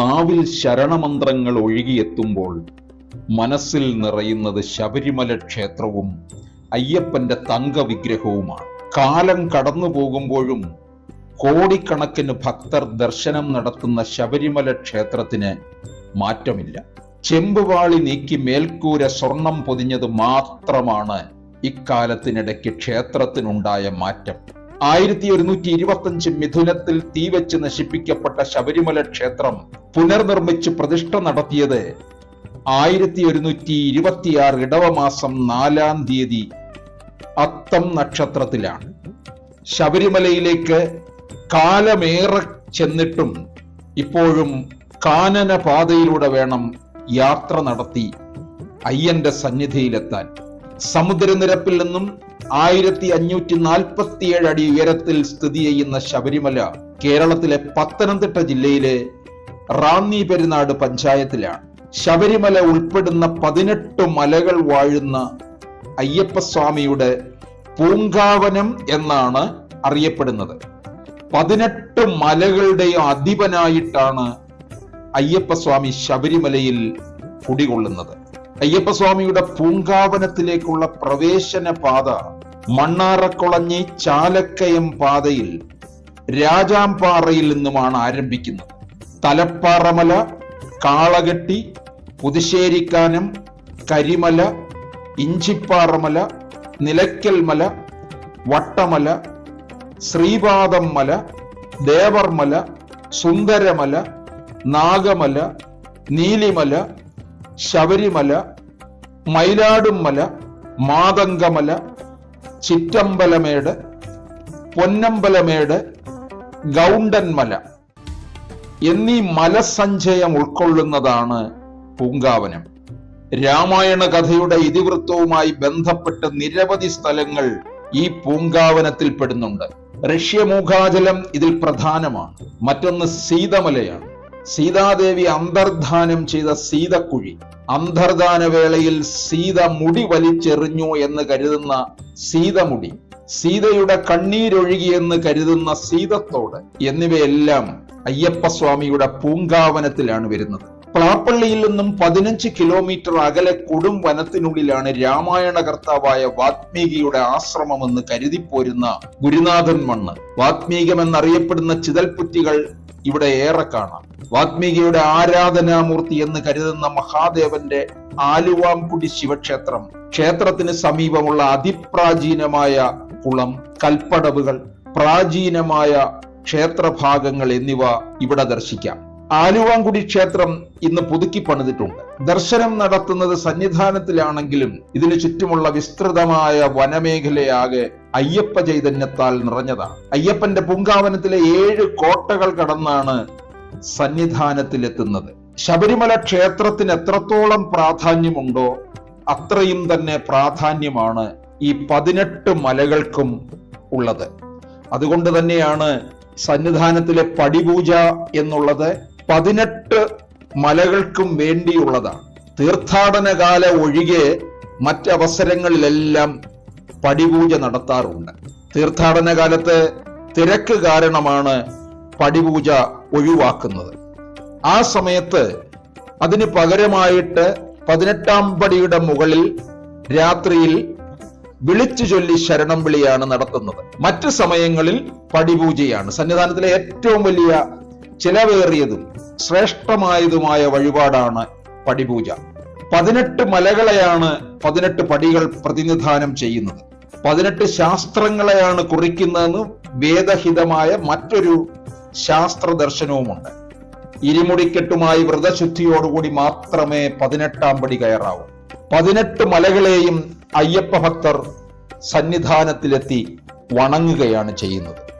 നാവിൽ ശരണമന്ത്രങ്ങൾ ഒഴുകിയെത്തുമ്പോൾ മനസ്സിൽ നിറയുന്നത് ശബരിമല ക്ഷേത്രവും അയ്യപ്പന്റെ തങ്ക വിഗ്രഹവുമാണ് കാലം കടന്നു പോകുമ്പോഴും കോടിക്കണക്കിന് ഭക്തർ ദർശനം നടത്തുന്ന ശബരിമല ക്ഷേത്രത്തിന് മാറ്റമില്ല. ചെമ്പുവാളി നീക്കി മേൽക്കൂര സ്വർണം പൊതിഞ്ഞത് മാത്രമാണ് ഇക്കാലത്തിനിടയ്ക്ക് ക്ഷേത്രത്തിനുണ്ടായ മാറ്റം. ആയിരത്തി ഒരുന്നൂറ്റി ഇരുപത്തഞ്ച് മിഥുനത്തിൽ തീവച്ച് നശിപ്പിക്കപ്പെട്ട ശബരിമല ക്ഷേത്രം പുനർനിർമ്മിച്ച് പ്രതിഷ്ഠ നടത്തിയത് ആയിരത്തി ഒരുന്നൂറ്റി ഇരുപത്തിയാറ് ഇടവമാസം നാലാം തീയതി അത്തം നക്ഷത്രത്തിലാണ്. ശബരിമലയിലേക്ക് കാലമേറെ ചെന്നിട്ടും ഇപ്പോഴും കാനന പാതയിലൂടെ വേണം യാത്ര നടത്തി അയ്യന്റെ സന്നിധിയിലെത്താൻ. സമുദ്രനിരപ്പിൽ നിന്നും ആയിരത്തി അഞ്ഞൂറ്റി നാൽപ്പത്തിയേഴ് അടി ഉയരത്തിൽ സ്ഥിതി ചെയ്യുന്ന ശബരിമല കേരളത്തിലെ പത്തനംതിട്ട ജില്ലയിലെ റാന്നി പെരുന്നാട് പഞ്ചായത്തിലാണ്. ശബരിമല ഉൾപ്പെടുന്ന പതിനെട്ട് മലകൾ വാഴുന്ന അയ്യപ്പസ്വാമിയുടെ പൂങ്കാവനം എന്നാണ് അറിയപ്പെടുന്നത്. പതിനെട്ട് മലകളുടെയും അധിപനായിട്ടാണ് അയ്യപ്പസ്വാമി ശബരിമലയിൽ കുടികൊള്ളുന്നത്. അയ്യപ്പസ്വാമിയുടെ പൂങ്കാവനത്തിലേക്കുള്ള പ്രവേശന പാത മണ്ണാറക്കുളഞ്ഞി ചാലക്കയം പാതയിൽ രാജാംപാറയിൽ നിന്നുമാണ് ആരംഭിക്കുന്നത്. തലപ്പാറമല കാളകെട്ടി പുതുശ്ശേരിക്കാനം കരിമല ഇഞ്ചിപ്പാറമല നിലയ്ക്കൽ മല വട്ടമല ശ്രീപാദം മല ദേവർമല സുന്ദരമല നാഗമല നീലിമല ശബരിമല മയിലാടുംമല മാതങ്കമല ചിറ്റമ്പലമേട് പൊന്നമ്പലമേട് ഗൗണ്ടൻമല എന്നീ മലസഞ്ചയം ഉൾക്കൊള്ളുന്നതാണ് പൂങ്കാവനം. രാമായണ കഥയുടെ ഇതിവൃത്തവുമായി ബന്ധപ്പെട്ട് നിരവധി സ്ഥലങ്ങൾ ഈ പൂങ്കാവനത്തിൽ പെടുന്നുണ്ട്. ഋഷ്യമൂഖാചലം ഇതിൽ പ്രധാനമാണ്. മറ്റൊന്ന് സീതമലയാണ്. സീതാദേവി അന്തർധാനം ചെയ്ത സീതക്കുഴി അന്തർധാന വേളയിൽ സീത മുടി വലിച്ചെറിഞ്ഞു എന്ന് കരുതുന്ന സീതമുടി സീതയുടെ കണ്ണീരൊഴുകിയെന്ന് കരുതുന്ന സീതത്തോട് എന്നിവയെല്ലാം അയ്യപ്പസ്വാമിയുടെ പൂങ്കാവനത്തിലാണ് വരുന്നത്. പ്ലാപ്പള്ളിയിൽ നിന്നും പതിനഞ്ച് കിലോമീറ്റർ അകലെ കൊടും വനത്തിനുള്ളിലാണ് രാമായണ കർത്താവായ വാത്മീകിയുടെ ആശ്രമമെന്ന് കരുതിപ്പോരുന്ന ഗുരുനാഥൻ മണ്ണ്. വാത്മീകം എന്നറിയപ്പെടുന്ന ചിതൽപുറ്റികൾ ഇവിടെ ഏറെ കാണാം. വാത്മീകിയുടെ ആരാധനാമൂർത്തി എന്ന് കരുതുന്ന മഹാദേവന്റെ ആലുവാംകുടി ശിവക്ഷേത്രം ക്ഷേത്രത്തിന് സമീപമുള്ള അതിപ്രാചീനമായ കുളം കൽപ്പടവുകൾ പ്രാചീനമായ ക്ഷേത്രഭാഗങ്ങൾ എന്നിവ ഇവിടെ ദർശിക്കാം. ആലുവാങ്കുടി ക്ഷേത്രം ഇന്ന് പുതുക്കി പണിതിട്ടുണ്ട്. ദർശനം നടത്തുന്നത് സന്നിധാനത്തിലാണെങ്കിലും ഇതിനു ചുറ്റുമുള്ള വിസ്തൃതമായ വനമേഖലയാകെ അയ്യപ്പ ചൈതന്യത്താൽ നിറഞ്ഞതാണ്. അയ്യപ്പന്റെ പുങ്കാവനത്തിലെ ഏഴ് കോട്ടകൾ കടന്നാണ് സന്നിധാനത്തിലെത്തുന്നത്. ശബരിമല ക്ഷേത്രത്തിന് എത്രത്തോളം പ്രാധാന്യമുണ്ടോ അത്രയും തന്നെ പ്രാധാന്യമാണ് ഈ പതിനെട്ട് മലകൾക്കും ഉള്ളത്. അതുകൊണ്ട് തന്നെയാണ് സന്നിധാനത്തിലെ പടിപൂജ എന്നുള്ളത് പതിനെട്ട് മലകൾക്കും വേണ്ടിയുള്ളതാണ്. തീർത്ഥാടനകാല ഒഴികെ മറ്റവസരങ്ങളിലെല്ലാം പടിപൂജ നടത്താറുണ്ട്. തീർത്ഥാടന കാലത്ത് തിരക്ക് കാരണമാണ് പടിപൂജ ഒഴിവാക്കുന്നത്. ആ സമയത്ത് അതിന് പകരമായിട്ട് പതിനെട്ടാം പടിയുടെ മുകളിൽ രാത്രിയിൽ വിളിച്ചു ചൊല്ലി ശരണം വിളിയാണ് നടത്തുന്നത്. മറ്റു സമയങ്ങളിൽ പടിപൂജയാണ്. സന്നിധാനത്തിലെ ഏറ്റവും വലിയ ചിലവേറിയതും ശ്രേഷ്ഠമായതുമായ വഴിപാടാണ് പടിപൂജ. പതിനെട്ട് മലകളെയാണ് പതിനെട്ട് പടികൾ പ്രതിനിധാനം ചെയ്യുന്നത്. പതിനെട്ട് ശാസ്ത്രങ്ങളെയാണ് കുറിക്കുന്നതെന്ന് വേദഹിതമായ മറ്റൊരു ശാസ്ത്ര ദർശനവുമുണ്ട് ഇരുമുടിക്കെട്ടുമായി വ്രതശുദ്ധിയോടുകൂടി മാത്രമേ പതിനെട്ടാം പടി കയറാവൂ. പതിനെട്ട് മലകളെയും അയ്യപ്പ ഭക്തർ സന്നിധാനത്തിലെത്തി വണങ്ങുകയാണ് ചെയ്യുന്നത്.